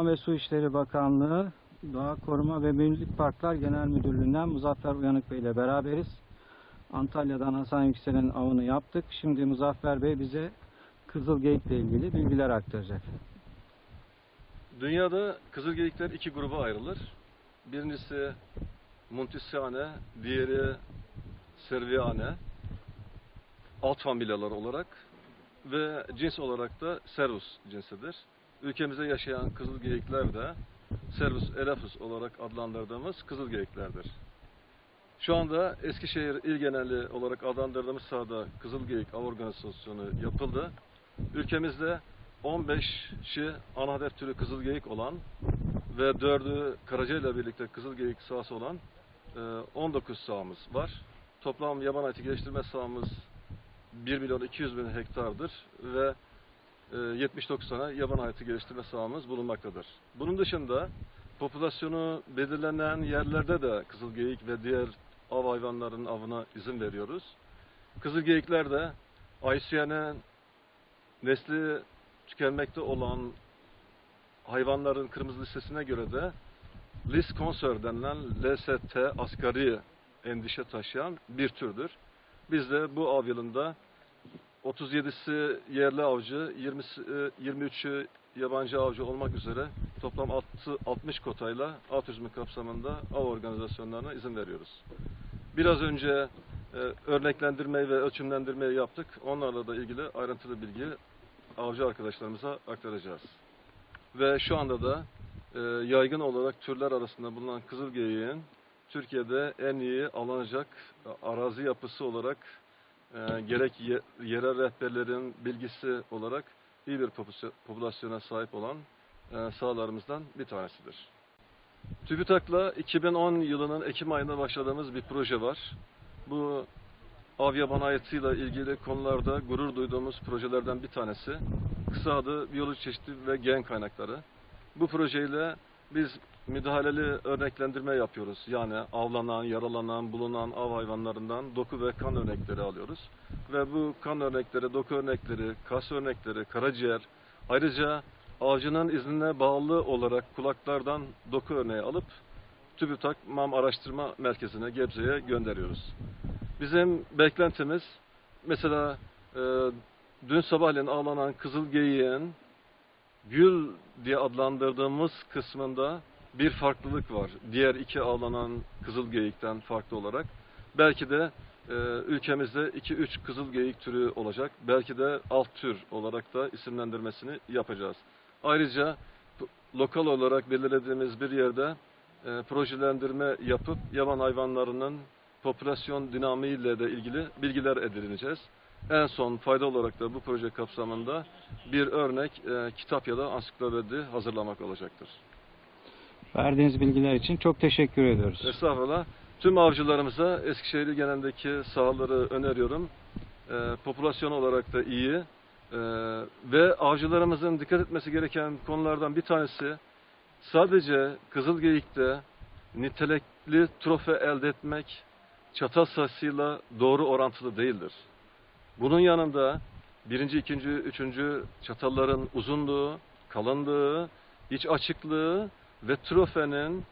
Orman ve Su İşleri Bakanlığı Doğa Koruma ve Mülk Parklar Genel Müdürlüğü'nden Muzaffer Uyanık Bey ile beraberiz. Antalya'dan Hasan Yüksel'in avını yaptık. Şimdi Muzaffer Bey bize Kızılgeyik ile ilgili bilgiler aktaracak. Dünyada kızılgeyikler iki gruba ayrılır. Birincisi Montisiane, diğeri Serviane. Alt familyalar olarak ve cins olarak da Servus cinsidir. Ülkemizde yaşayan kızılgeyikler de Servus elafus olarak adlandırdığımız kızılgeyiklerdir. Şu anda Eskişehir İl Genelliği olarak adlandırdığımız sahada Kızılgeyik Av Organizasyonu yapıldı. Ülkemizde 15'i ana hedef türü kızılgeyik olan ve 4'ü Karaca ile birlikte kızılgeyik sahası olan e, 19 sahamız var. Toplam yaban hayatı geliştirme sahamız 1 milyon 200 bin hektardır ve e, 79 tane yaban hayatı geliştirme sahamız bulunmaktadır. Bunun dışında popülasyonu belirlenen yerlerde de kızılgeyik ve diğer av hayvanlarının avına izin veriyoruz. Kızılgeyikler de ICN'in nesli tükenmekte olan hayvanların kırmızı listesine göre de list concern denilen LST asgari endişe taşıyan bir türdür. Biz de bu av yılında 37'si yerli avcı, 20'si, e, 23'ü yabancı avcı olmak üzere toplam 6, 60 kotayla av turizmi kapsamında av organizasyonlarına izin veriyoruz. Biraz önce e, örneklendirmeyi ve ölçümlendirmeyi yaptık. Onlarla da ilgili ayrıntılı bilgi avcı arkadaşlarımıza aktaracağız. Ve şu anda da e, yaygın olarak türler arasında bulunan kızılgeyiğin Türkiye'de en iyi alınacak e, arazi yapısı olarak e, gerek ye, yerel rehberlerin bilgisi olarak iyi bir popülasy- popülasyona sahip olan e, sahalarımızdan bir tanesidir. TÜBİTAK'la 2010 yılının Ekim ayında başladığımız bir proje var. Bu av yaban hayatıyla ilgili konularda gurur duyduğumuz projelerden bir tanesi. Kısa adı biyolojik çeşitlilik ve gen kaynakları. Bu projeyle biz müdahaleli örneklendirme yapıyoruz. Yani avlanan, yaralanan, bulunan av hayvanlarından doku ve kan örnekleri alıyoruz. Ve bu kan örnekleri, doku örnekleri, kas örnekleri, karaciğer, ayrıca avcının iznine bağlı olarak kulaklardan doku örneği alıp TÜBİTAK MAM Araştırma Merkezi'ne, Gebze'ye gönderiyoruz. Bizim beklentimiz mesela e, dün sabahleyin ağlanan kızıl geyiğin gül diye adlandırdığımız kısmında bir farklılık var. Diğer iki ağlanan kızıl geyikten farklı olarak. Belki de e, ülkemizde 2-3 kızıl geyik türü olacak. Belki de alt tür olarak da isimlendirmesini yapacağız. Ayrıca lokal olarak belirlediğimiz bir yerde e, projelendirme yapıp yaban hayvanlarının popülasyon dinamiğiyle de ilgili bilgiler edineceğiz. En son fayda olarak da bu proje kapsamında bir örnek e, kitap ya da ansiklopedi hazırlamak olacaktır. Verdiğiniz bilgiler için çok teşekkür ediyoruz. Estağfurullah. Tüm avcılarımıza Eskişehir genelindeki sahaları öneriyorum. E, popülasyon olarak da iyi. E, ve avcılarımızın dikkat etmesi gereken konulardan bir tanesi sadece Kızılgeyik'te nitelikli trofe elde etmek çatal sayısıyla doğru orantılı değildir. Bunun yanında birinci, ikinci, üçüncü çatalların uzunluğu, kalınlığı, iç açıklığı ve trofenin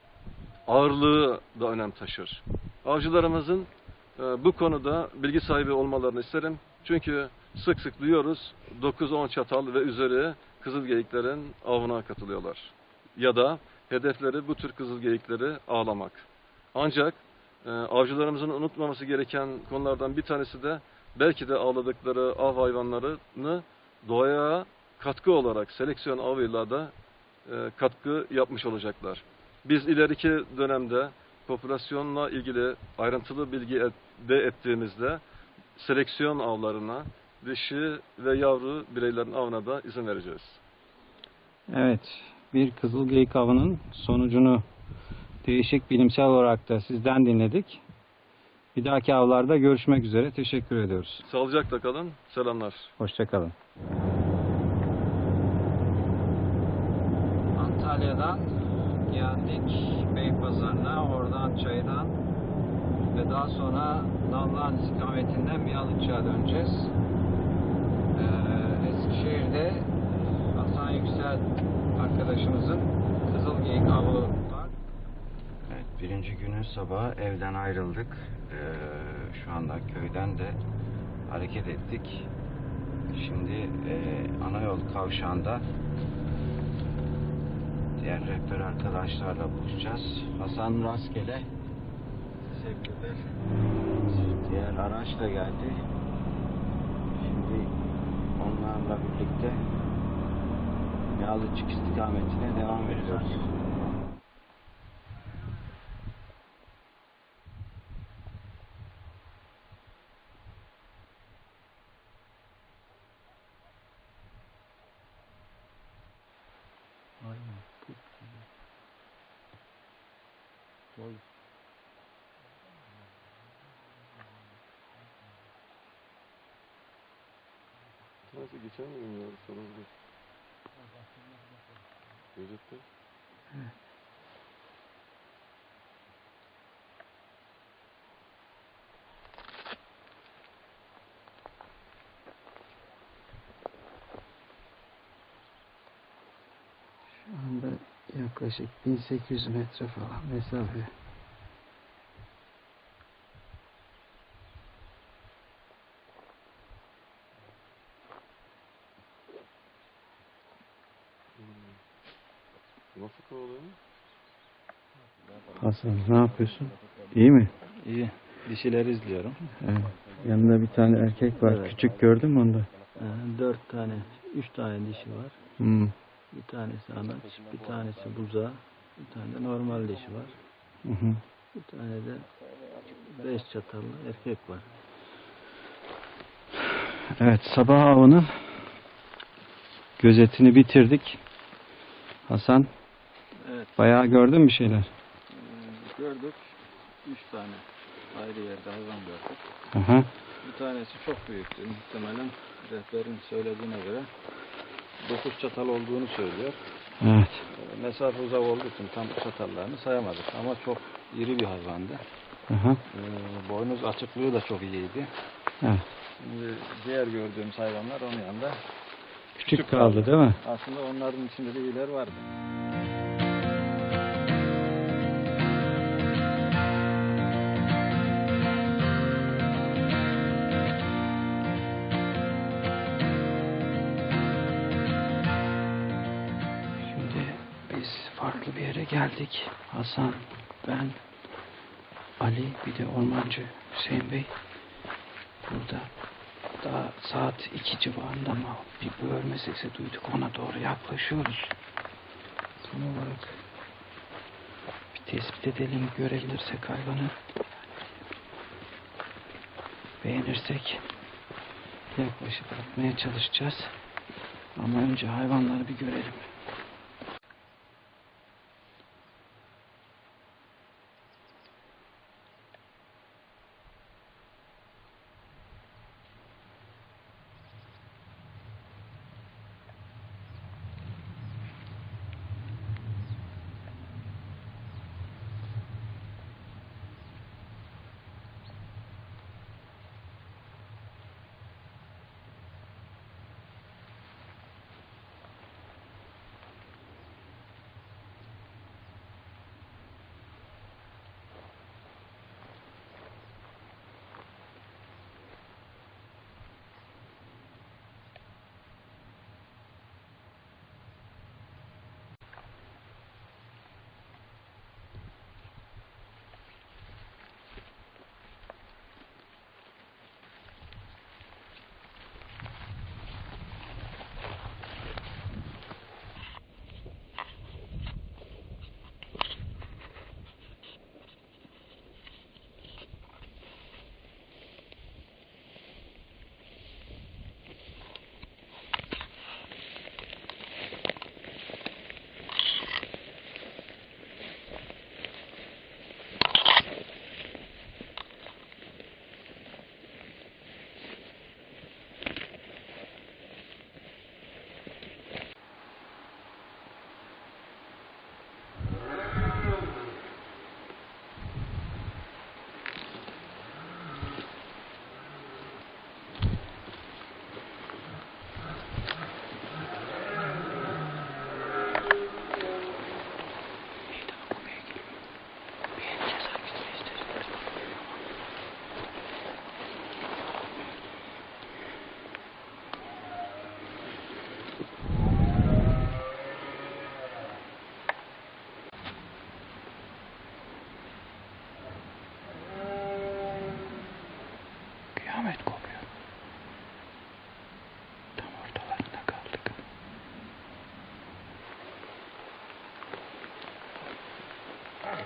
ağırlığı da önem taşır. Avcılarımızın e, bu konuda bilgi sahibi olmalarını isterim. Çünkü sık sık duyuyoruz 9-10 çatal ve üzeri kızılgeyiklerin avına katılıyorlar. Ya da hedefleri bu tür kızılgeyikleri ağlamak. Ancak e, avcılarımızın unutmaması gereken konulardan bir tanesi de belki de avladıkları av hayvanlarını doğaya katkı olarak seleksiyon avıyla da katkı yapmış olacaklar. Biz ileriki dönemde popülasyonla ilgili ayrıntılı bilgi elde ettiğimizde seleksiyon avlarına, dişi ve yavru bireylerin avına da izin vereceğiz. Evet, bir Kızılgeyik avının sonucunu değişik bilimsel olarak da sizden dinledik. Bir dahaki avlarda görüşmek üzere. Teşekkür ediyoruz. Sağlıcakla kalın, selamlar. Hoşçakalın. Antalya'dan geldik Beypazarı'na, oradan Çay'dan ve daha sonra Nallıhan istikametinden Miyalıkçı'ya döneceğiz. Ee, Eskişehir'de Hasan Yüksel arkadaşımızın Kızılgeyik avı var. Evet, birinci günün sabahı evden ayrıldık. Ee, şu anda köyden de hareket ettik. Şimdi e, ana yol kavşağında diğer rehber arkadaşlarla buluşacağız. Hasan rastgele teşekkürler. Diğer araç da geldi. Şimdi onlarla birlikte Yağlıcık istikametine devam ediyoruz. Geçer mi bilmiyorum sorun değil. Gözette. Şu anda yaklaşık 1800 metre falan mesafe. Hasan ne yapıyorsun? İyi mi? İyi. Dişileri izliyorum. Evet. Yanında bir tane erkek var. Evet. Küçük gördün mü onu da? Ee, Dört tane, üç tane dişi var. Hmm. Bir tanesi anaç, bir tanesi buza, bir tane de normal dişi var. Hı hı. Bir tane de beş çatallı erkek var. Evet sabah avının gözetini bitirdik. Hasan Evet, bayağı gördün bir şeyler. Gördük. Üç tane ayrı yerde hayvan gördük. Aha. Bir tanesi çok büyüktü. Muhtemelen rehberin söylediğine göre dokuz çatal olduğunu söylüyor. Evet. E, Mesafe uzak olduğu için tam çatallarını sayamadık ama çok iri bir hayvandı. Aha. E, boynuz açıklığı da çok iyiydi. Evet. Şimdi diğer gördüğümüz hayvanlar onun yanında. Küçük kaldı değil mi? Aslında onların içinde de iyiler vardı. Bir yere geldik. Hasan, ben, Ali bir de ormancı Hüseyin Bey. Burada daha saat iki civarında ama bir böğürme sesi duyduk. Ona doğru yaklaşıyoruz. Son olarak bir tespit edelim, görebilirsek hayvanı. Beğenirsek yaklaşıp atmaya çalışacağız. Ama önce hayvanları bir görelim. time